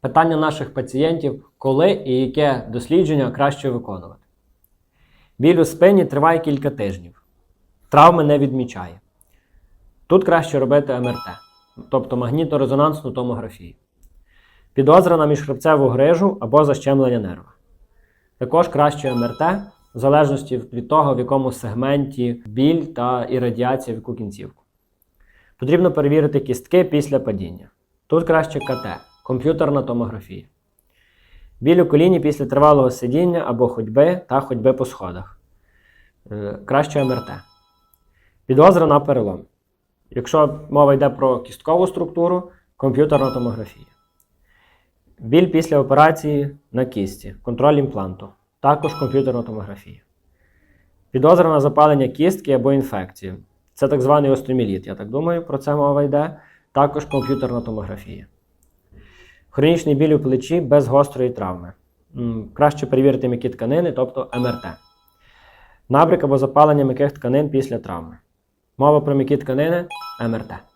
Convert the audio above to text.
Питання наших пацієнтів, коли і яке дослідження краще виконувати. Біль у спині триває кілька тижнів. Травми не відмічає. Тут краще робити МРТ, тобто магнітно-резонансну томографію. Підозра на міжхребцеву грижу або защемлення нерва. Також краще МРТ, в залежності від того, в якому сегменті біль та і радіація в яку кінцівку. Потрібно перевірити кістки після падіння. Тут краще КТ, комп'ютерна томографія. Біль у коліні після тривалого сидіння або ходьби та ходьби по сходах. Е, Краще МРТ. Підозра на перелом. Якщо мова йде про кісткову структуру, комп'ютерна томографія. Біль після операції на кісті, контроль імпланту, також комп'ютерна томографія. Підозра на запалення кістки або інфекцію. Це так званий остеоміліт, я так думаю, про це мова йде. Також комп'ютерна томографія. Хронічний біль у плечі без гострої травми. Краще перевірити м'які тканини, тобто МРТ. Набрик або запалення м'яких тканин після травми. Мова про м'які тканини МРТ.